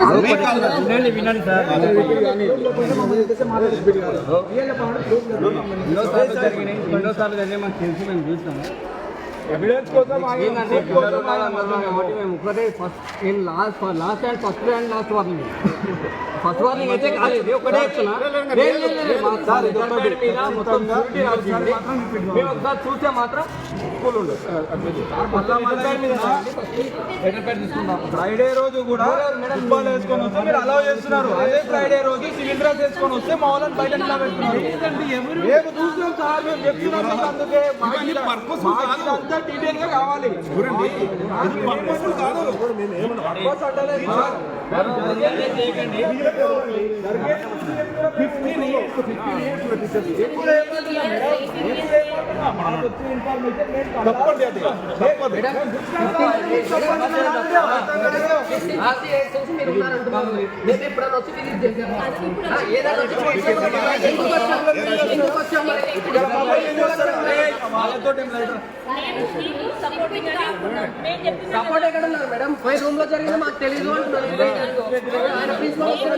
వినండి వినండి సార్ ఎన్నోసార్లు జరిగినాయి ఎన్నోసార్లు జరిగినాయి మాకు తెలిసి మేము చూస్తాము ఎవిడెన్స్ కోసం ఏంటంటే కాబట్టి మేము ఒక్కటే ఫస్ట్ నేను last last and first and last warning first warning అయితే కాలేదు ఒకటే చెప్తున్నా మేము ఒకసారి చూస్తే మాత్రం స్కూల్ ఉండదు. ఫ్రైడే రోజు కూడా ఫుట్బాల్ వేసుకొని వస్తే మీరు అలౌ చేస్తున్నారు. అదే ఫ్రైడే రోజు సివిల్ డ్రెస్ వేసుకొని వస్తే మా వాళ్ళని బయట మేము చూసాం సార్ మేము చెప్తున్నాం మీకు అందుకే డీటెయిల్గా కావాలి. అంటలేదు తప్పండి అది తప్పదు సపోర్ట్ ఎక్కడ ఉన్నారు మేడం పోయి రూమ్లో జరిగింది మాకు తెలియదు అంటున్నారు. Pedro.